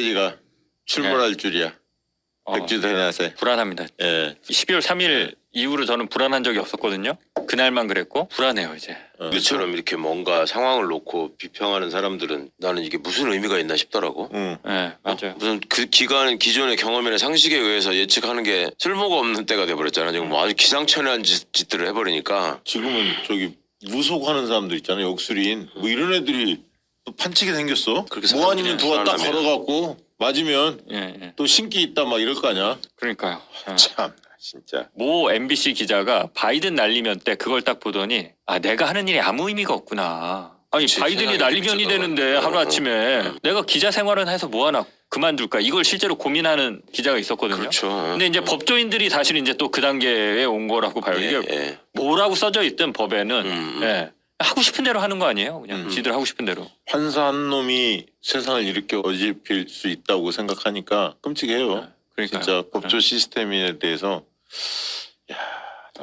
메시지가 출몰할 줄이야. 어, 백주 대낮에. 불안합니다. 예. 12월 3일 이후로 저는 불안한 적이 없었거든요. 그날만 그랬고 불안해요 이제. 어. 이처럼 이렇게 뭔가 상황을 놓고 비평하는 사람들은 나는 이게 무슨 의미가 있나 싶더라고. 응. 네 맞아요. 무슨 그 기간 기존의 경험이나 상식에 의해서 예측하는 게 쓸모가 없는 때가 돼버렸잖아. 지금 뭐 아주 기상천외한 짓, 짓들을 해버리니까 지금은 저기 무속하는 사람들 있잖아요. 역술인. 뭐 이런 애들이 또 판치게 생겼어. 그렇게 사람들이 누가 딱. 걸어갖고 맞으면 예, 예. 또 신기 있다 막 이럴 거 아니야. 그러니까요. 예. 참 진짜. 모 MBC 기자가 바이든 날리면 때 그걸 딱 보더니 아 내가 하는 일이 아무 의미가 없구나. 아니 그치, 바이든이 세상에 날리면이. 되는데 어, 하루 어, 아침에 내가 기자 생활은 해서 뭐 하나 그만둘까 이걸 실제로 고민하는 기자가 있었거든요. 그렇죠. 근데 이제 법조인들이 사실 이제 또 그 단계에 온 거라고 봐요. 예, 이게 예. 뭐라고 써져 있든 법에는 음, 음. 예. 하고 싶은 대로 하는 거 아니에요? 그냥 음. 지들 하고 싶은 대로. 판사 한 놈이 세상을 이렇게 어지럽힐 수 있다고 생각하니까 끔찍해요. 그러니까 진짜 법조 시스템에 대해서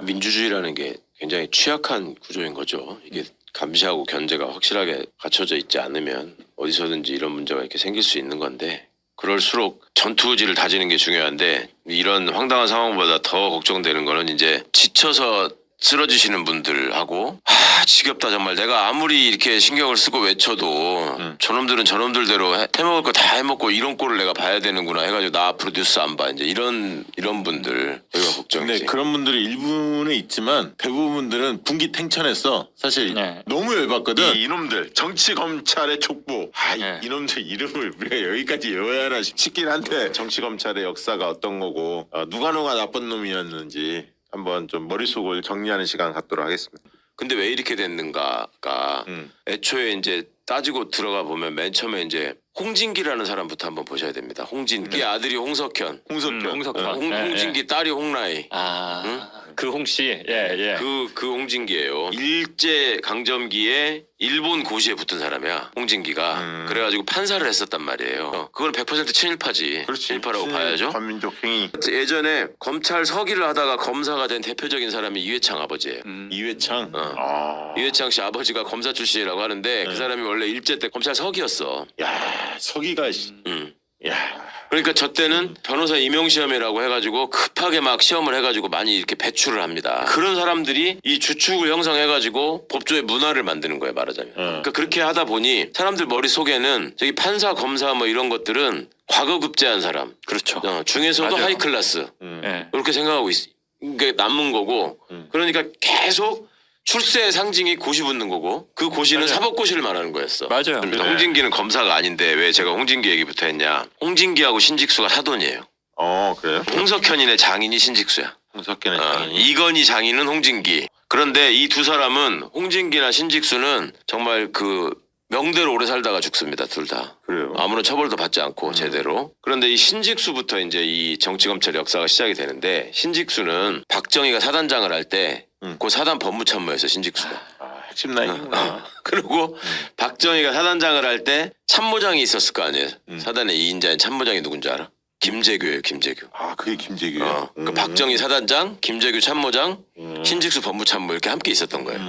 민주주의라는 게 굉장히 취약한 구조인 거죠. 이게 감시하고 견제가 확실하게 갖춰져 있지 않으면 어디서든지 이런 문제가 이렇게 생길 수 있는 건데 그럴수록 전투 의지를 다지는 게 중요한데 이런 황당한 상황보다 더 걱정되는 거는 이제 지쳐서 쓰러지시는 분들하고 아 지겹다 정말 내가 아무리 이렇게 신경을 쓰고 외쳐도 저놈들은 저놈들대로 해, 해먹을 거 다 해먹고 이런 꼴을 내가 봐야 되는구나 해가지고 나 앞으로 뉴스 안 봐 이제 이런 이런 분들 여기가 걱정이지 근데 그런 분들이 일부는 있지만 대부분들은 분기 탱천했어. 사실 네. 너무 열받거든. 이, 이놈들 정치 검찰의 촉부. 아, 이- 네. 이놈들 이름을 우리가 여기까지 외워야 하나 싶긴 한데 정치 검찰의 역사가 어떤 거고 어, 누가 누가 나쁜 놈이었는지 한번 좀 머릿속을 정리하는 시간 갖도록 하겠습니다. 근데 왜 이렇게 됐는가가 음. 애초에 이제 따지고 들어가 보면 맨 처음에 이제 홍진기라는 사람부터 한번 보셔야 됩니다. 홍진기 아들이 홍석현, 홍석현. 음, 홍석현. 어. 홍, 네, 홍진기 딸이 홍라이. 아, 그 홍씨, 예, 예. 그, 그 홍진기예요. 일제 강점기에 일본 고시에 붙은 사람이야. 홍진기가. 음. 그래가지고 판사를 했었단 말이에요. 그건 100% 친일파지. 친일파라고 봐야죠. 반민족 행위. 예전에 검찰 서기를 하다가 검사가 된 대표적인 사람이 이회창 아버지예요. 음. 이회창. 어. 아. 이회창 씨 아버지가 검사 출신이라고 하는데 그 사람이 원래 일제 때 검찰 서기였어. 야 서기가. 씨. 음. 야. 그러니까 저 때는 변호사 임용 시험이라고 해가지고 급하게 막 시험을 해가지고 많이 이렇게 배출을 합니다. 그런 사람들이 이 주축을 형성해가지고 법조의 문화를 만드는 거예요 말하자면. 그러니까 그렇게 하다 보니 사람들 머릿 속에는 저기 판사, 검사 뭐 이런 것들은 과거 급제한 사람. 그렇죠. 어, 중에서도 맞아요. 하이 클래스 음. 예. 이렇게 생각하고 있. 게 남는 거고. 그러니까 계속 출세의 상징이 고시 붙는 거고 그 고시는 맞아요. 사법고시를 말하는 거였어. 맞아요. 그러니까 네. 홍진기는 검사가 아닌데 왜 제가 홍진기 얘기부터 했냐? 홍진기하고 신직수가 사돈이에요. 어 그래요? 홍석현이네 장인이 신직수야. 홍석현의 어, 장인이. 이건희 장인은 홍진기. 그런데 이 두 사람은 홍진기나 신직수는 정말 그 명대로 오래 살다가 죽습니다. 둘 다. 그래요. 아무런 처벌도 받지 않고 제대로. 그런데 이 신직수부터 이제 이 정치검찰 역사가 시작이 되는데 신직수는 박정희가 사단장을 할때그 음. 사단 법무참모였어 신직수가. 아, 핵심 라인이구나. 그리고 박정희가 사단장을 할 때 참모장이 있었을 거 아니에요. 음. 사단의 2인자인 참모장이 누군지 알아? 김재규예요, 김재규. 아 그게 김재규예요. 어, 그 음. 박정희 사단장, 김재규 참모장, 음. 신직수 법무참모 이렇게 함께 있었던 거예요.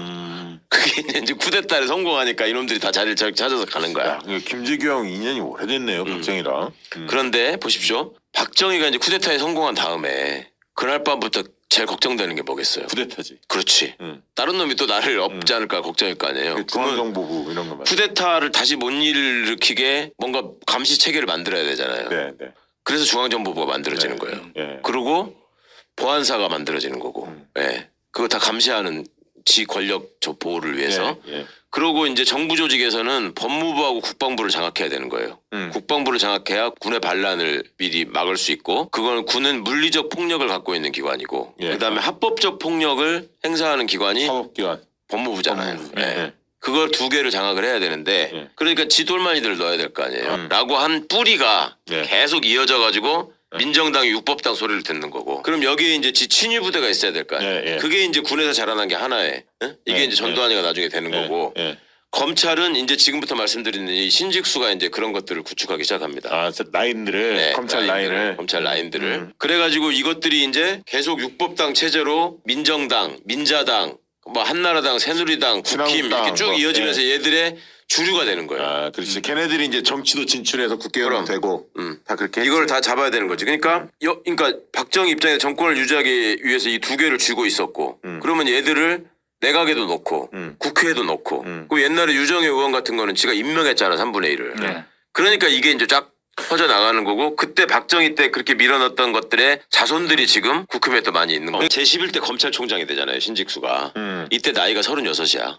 음. 그게 이제 쿠데타를 성공하니까 이놈들이 다 자리를 찾- 찾아서 가는 거야. 야, 형 인연이 오래됐네요, 박정희랑. 음. 그런데 보십시오. 박정희가 이제 쿠데타에 성공한 다음에 그날 밤부터 제일 걱정되는 게 뭐겠어요? 부대타지. 그렇지. 음. 다른 놈이 또 나를 업지 않을까 걱정일 거 아니에요. 그러면 중앙정보부 이런 거 말이야. 쿠데타를 다시 못 일으키게 뭔가 감시 체계를 만들어야 되잖아요. 네, 네. 그래서 중앙정보부가 만들어지는 네. 거예요. 예. 그리고 보안사가 만들어지는 거고, 음. 예. 그거 다 감시하는 지 권력 저 보호를 위해서. 예, 예. 그러고 이제 정부 조직에서는 법무부하고 국방부를 장악해야 되는 거예요. 음. 국방부를 장악해야 군의 반란을 미리 막을 수 있고, 그건 군은 물리적 폭력을 갖고 있는 기관이고, 예. 그다음에 합법적 폭력을 행사하는 기관이 사법기관. 법무부잖아요. 법무부. 예. 예. 그걸 두 개를 장악을 해야 되는데 예. 그러니까 지돌만이들 넣어야 될 거 아니에요. 음. 라고 한 뿌리가 예. 계속 이어져 가지고 민정당이 육법당 소리를 듣는 거고. 그럼 여기에 이제 지 친위 부대가 있어야 될 거 아니에요. 예, 예. 그게 이제 군에서 자라난 게 하나에 예? 이게 예, 이제 전두환이가 나중에 되는 예, 거고. 예. 검찰은 이제 지금부터 말씀드리는 이 신직수가 이제 그런 것들을 구축하기 시작합니다. 아, 저 라인들을 네, 검찰 라인을. 검찰 라인들을 음. 그래가지고 이것들이 이제 계속 육법당 체제로 민정당, 민자당, 뭐 한나라당, 새누리당, 국힘 이렇게 쭉 뭐, 이어지면서 얘들의 주류가 되는 거예요. 아, 그렇지. 걔네들이 이제 정치도 진출해서 국회의원. 되고 음. 다 그렇게 이걸 다 잡아야 되는 거지. 그러니까 여, 그러니까 박정희 입장에서 정권을 유지하기 위해서 이 두 개를 쥐고 있었고, 음. 그러면 얘들을 내각에도 넣고 음. 국회에도 넣고, 음. 그 옛날에 유정의 의원 같은 거는 지가 임명했잖아 3분의 1을. 네. 그러니까 이게 이제 쫙 퍼져 나가는 거고 그때 박정희 때 그렇게 밀어넣었던 것들의 자손들이 지금 국힘에 또 많이 있는 거예요. 제 11대 검찰총장이 되잖아요 신직수가. 음. 이때 나이가 36이야.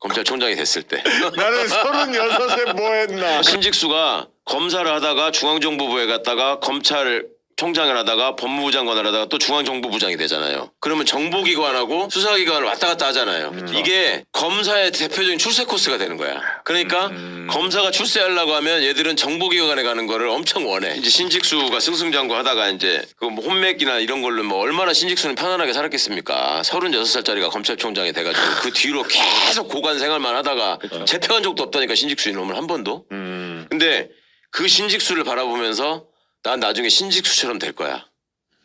검찰총장이 됐을 때. 나는 서른여섯에 뭐 했나? 신직수가 검사를 하다가 중앙정보부에 갔다가 검찰 총장을 하다가 법무부 장관을 하다가 또 중앙정보부장이 되잖아요. 그러면 정보기관하고 수사기관을 왔다 갔다 하잖아요. 이게 검사의 대표적인 출세 코스가 되는 거야. 그러니까 검사가 출세하려고 하면 얘들은 정보기관에 가는 거를 엄청 원해. 이제 신직수가 승승장구 하다가 이제 그뭐 혼맥이나 이런 걸로 뭐 얼마나 신직수는 편안하게 살았겠습니까. 36살짜리가 검찰총장이 돼가지고 그 뒤로 계속 고관 생활만 하다가 재패한 적도 없다니까 신직수 이놈을 한 번도. 음. 근데 그 신직수를 바라보면서 난 나중에 신직수처럼 될 거야.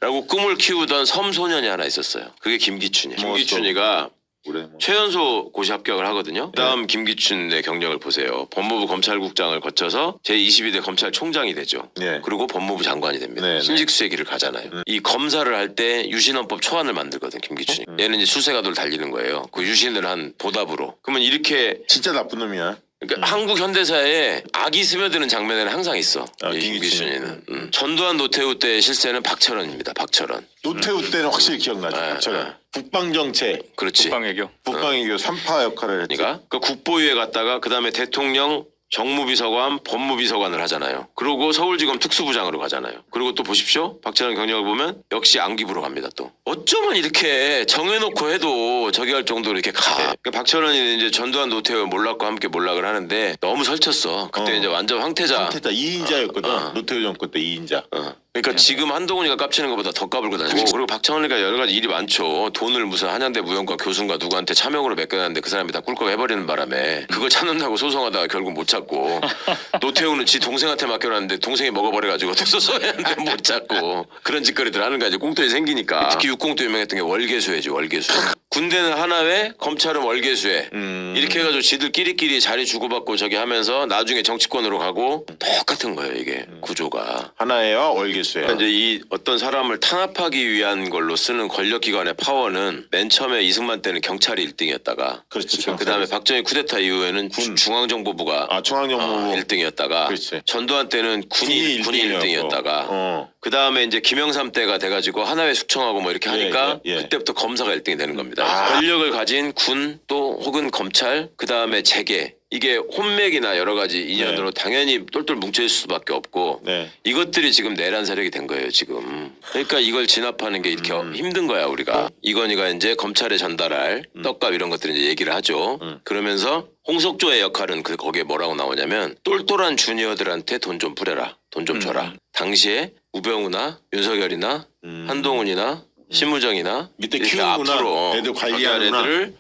라고 꿈을 키우던 섬소년이 하나 있었어요. 그게 김기춘이에요. 뭐 김기춘이가 그래. 뭐. 최연소 고시 합격을 하거든요. 그다음 김기춘의 경력을 보세요. 법무부 검찰국장을 거쳐서 제22대 검찰총장이 되죠. 예. 그리고 법무부 장관이 됩니다. 네, 네. 신직수의 길을 가잖아요. 이 검사를 할 때 유신헌법 초안을 만들거든 김기춘이. 음. 얘는 이제 수세가도를 달리는 거예요. 그 유신을 한 보답으로. 그러면 이렇게 진짜 나쁜 놈이야. 그러니까 한국 현대사에 악이 스며드는 장면에는 항상 있어. 아, 이 김기춘이. 김기춘이는. 음. 전두환 노태우 때의 실세는 박철원입니다. 박철원. 노태우 때는 확실히 기억나죠. 네, 저는 네. 국방정책, 그렇지. 국방외교. 국방외교 3파 역할을 했죠. 그러니까 그 국보위에 갔다가 그 다음에 대통령 정무비서관, 법무비서관을 하잖아요. 그리고 서울지검 특수부장으로 가잖아요. 그리고 또 보십시오. 박철원 경력을 보면 역시 안기부로 갑니다. 또 어쩌면 이렇게 정해놓고 해도 저기 할 정도로 이렇게 가. 그러니까 박철원이 이제 전두환 노태우 몰락과 함께 몰락을 하는데 너무 설쳤어. 그때 어. 이제 완전 황태자. 태자 2인자였거든. 어. 노태우 정권 때 2인자. 어. 그러니까 지금 한동훈이가 깝치는 것보다 더 까불고 다니고 그리고 박정원이가 여러 가지 일이 많죠. 돈을 무슨 한양대 무용과 교수인가 누구한테 차명으로 맡겨놨는데 그 사람이 다 꿀꺽 해버리는 바람에 그걸 찾는다고 소송하다가 결국 못 찾고 노태우는 지 동생한테 맡겨놨는데 동생이 먹어버려가지고 또 소송했는데 못 찾고 그런 짓거리들 하는 거지 꽁돈이 생기니까. 특히 육공도 유명했던 게 월계수회지 월계수. 군대는 하나회 검찰은 월계수회 음. 이렇게 해가지고 지들 끼리끼리 자리 주고받고 저기 하면서 나중에 정치권으로 가고 똑같은 거예요 이게 구조가. 하나회와 월계 수회. 그러니까 이제 이 어떤 사람을 탄압하기 위한 걸로 쓰는 권력기관의 파워는 맨 처음에 이승만 때는 경찰이 1등이었다가 그렇죠. 그 다음에 박정희 쿠데타 이후에는 군. 중앙정보부가 아 중앙정보부 1등이었다가 그렇지. 전두환 때는 군이 군이 1등이었다가 어. 그 다음에 이제 김영삼 때가 돼가지고 하나회 숙청하고 뭐 이렇게 하니까 예, 예. 그때부터 검사가 1등이 되는 겁니다. 아. 권력을 가진 군 또 혹은 검찰 그 다음에 재계 이게 혼맥이나 여러 가지 인연으로 당연히 똘똘 뭉쳐 있을 수밖에 없고 네. 이것들이 지금 내란 세력이 된 거예요 지금. 그러니까 이걸 진압하는 게 이렇게 음. 힘든 거야 우리가. 이건희가 이제 검찰에 전달할 음. 떡값 이런 것들을 이제 얘기를 하죠. 그러면서 홍석조의 역할은 그 거기에 뭐라고 나오냐면 똘똘한 주니어들한테 돈 좀 뿌려라, 돈 좀 줘라. 당시에 우병우나 윤석열이나 음. 한동훈이나 신무정이나 밑에 이렇게 키우는구나. 앞으로 애들 자기 관리하는구나. 애들을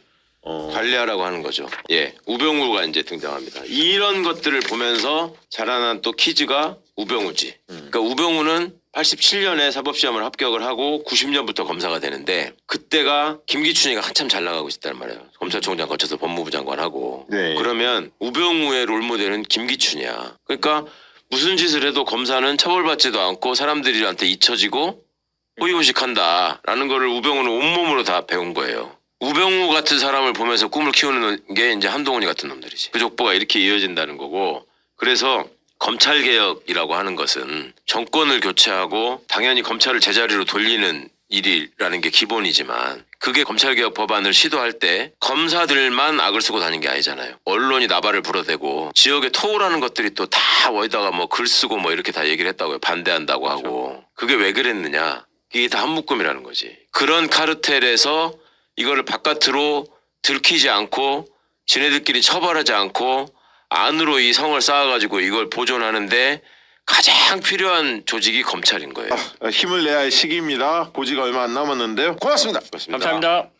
어. 관리하라고 하는 거죠. 예, 우병우가 이제 등장합니다. 이런 것들을 보면서 자라난 또 키즈가 우병우지. 그러니까 우병우는 87년에 사법시험을 합격을 하고 90년부터 검사가 되는데 그때가 김기춘이가 한참 잘 나가고 있었단 말이에요. 검찰총장 거쳐서 법무부 장관하고. 네. 그러면 우병우의 롤모델은 김기춘이야. 그러니까 무슨 짓을 해도 검사는 처벌받지도 않고 사람들한테 잊혀지고 호의호식한다라는 거를 우병우는 온몸으로 다 배운 거예요. 우병우 같은 사람을 보면서 꿈을 키우는 게 이제 한동훈이 같은 놈들이지. 그 족보가 이렇게 이어진다는 거고. 그래서 검찰 개혁이라고 하는 것은 정권을 교체하고 당연히 검찰을 제자리로 돌리는 일이라는 게 기본이지만 그게 검찰 개혁 법안을 시도할 때 검사들만 악을 쓰고 다닌 게 아니잖아요. 언론이 나발을 불어대고 지역에 토우라는 것들이 또 다 어디다가 뭐 글 쓰고 뭐 이렇게 다 얘기를 했다고요. 반대한다고 하고. 그게 왜 그랬느냐. 이게 다 한 묶음이라는 거지. 그런 카르텔에서 이거를 바깥으로 들키지 않고 지네들끼리 처벌하지 않고 안으로 이 성을 쌓아가지고 이걸 보존하는데 가장 필요한 조직이 검찰인 거예요. 아, 힘을 내야 할 시기입니다. 고지가 얼마 안 남았는데요. 고맙습니다. 그렇습니다. 감사합니다.